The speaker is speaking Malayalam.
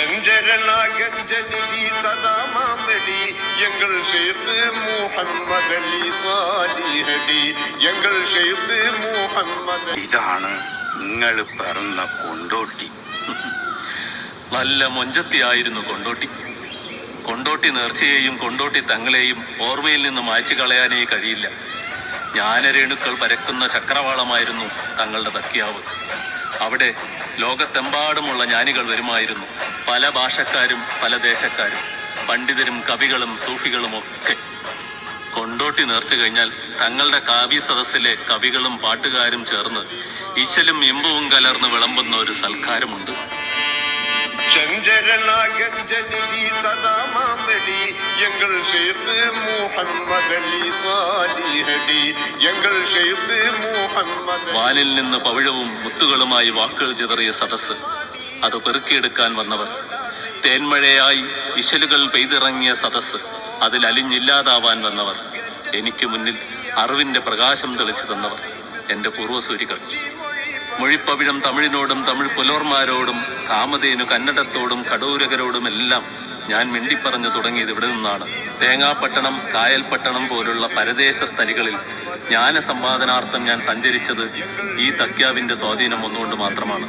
செஞ்சரணாகஞ்சனிதி சதா மாமடி எங்கள் ஷேத்து முஹம்மது அலி சாலிஹடி எங்கள் ஷேத்து முஹம்மது ഇതാണ് നിങ്ങൾ പറഞ്ഞ കൊണ്ടോട്ടി നല്ല മൊഞ്ചത്തിയായിരുന്നു കൊണ്ടോട്ടി കൊണ്ടോട്ടി നേർച്ചയെയും കൊണ്ടോട്ടി തങ്ങളെയും ഓർമ്മയിൽ നിന്ന് മായ്ച്ചു കളയാനേ കഴിയില്ല ജ്ഞാനരേണുക്കൾ പരക്കുന്ന ചക്രവാളമായിരുന്നു തങ്ങളുടെ തക്കിയാവ് അവിടെ ലോകത്തെമ്പാടുമുള്ള ജ്ഞാനികൾ വരുമായിരുന്നു പല ഭാഷക്കാരും പല ദേശക്കാരും പണ്ഡിതരും കവികളും സൂഫികളും ഒക്കെ കൊണ്ടോട്ടി നേർച്ചു കഴിഞ്ഞാൽ തങ്ങളുടെ കാവ്യ സദസ്സിലെ കവികളും പാട്ടുകാരും ചേർന്ന് ഇശലും ഇമ്പവും കലർന്ന് വിളമ്പുന്ന ഒരു സൽക്കാരമുണ്ട് செஞ்சரணாகஞ்சனிதி சதா மாமடி எங்கள் ஷேத்து முஹம்மது அலி சாலிஹடி எங்கள் ஷேத்து முஹம்மது വാലിൽ നിന്ന് പവിഴവും മുത്തുകളുമായി വാക്കുകൾ ചിതറിയ സദസ്സ് അത് പെറുക്കിയെടുക്കാൻ വന്നവർ. തേന്മഴയായി ഇശലുകൾ പെയ്തിറങ്ങിയ സദസ്സ് അതിൽ അലിഞ്ഞില്ലാതാവാൻ വന്നവർ. എനിക്ക് മുന്നിൽ അറിവിന്റെ പ്രകാശം തെളിച്ചു തന്നവർ എന്റെ പൂർവസൂരികൾ. മൊഴിപ്പവിഴം തമിഴിനോടും തമിഴ് പുലോർമാരോടും കാമതേനു കന്നഡത്തോടും കടൂരകരോടും എല്ലാം ഞാൻ മിണ്ടിപ്പറഞ്ഞു തുടങ്ങിയത് ഇവിടെ നിന്നാണ്. തേങ്ങാപ്പട്ടണം കായൽപട്ടണം പോലുള്ള പരദേശ സ്ഥലികളിൽ ജ്ഞാന സമ്പാദനാർത്ഥം ഞാൻ സഞ്ചരിച്ചത് ഈ തക്യാവിന്റെ സ്വാധീനം ഒന്നുകൊണ്ട് മാത്രമാണ്.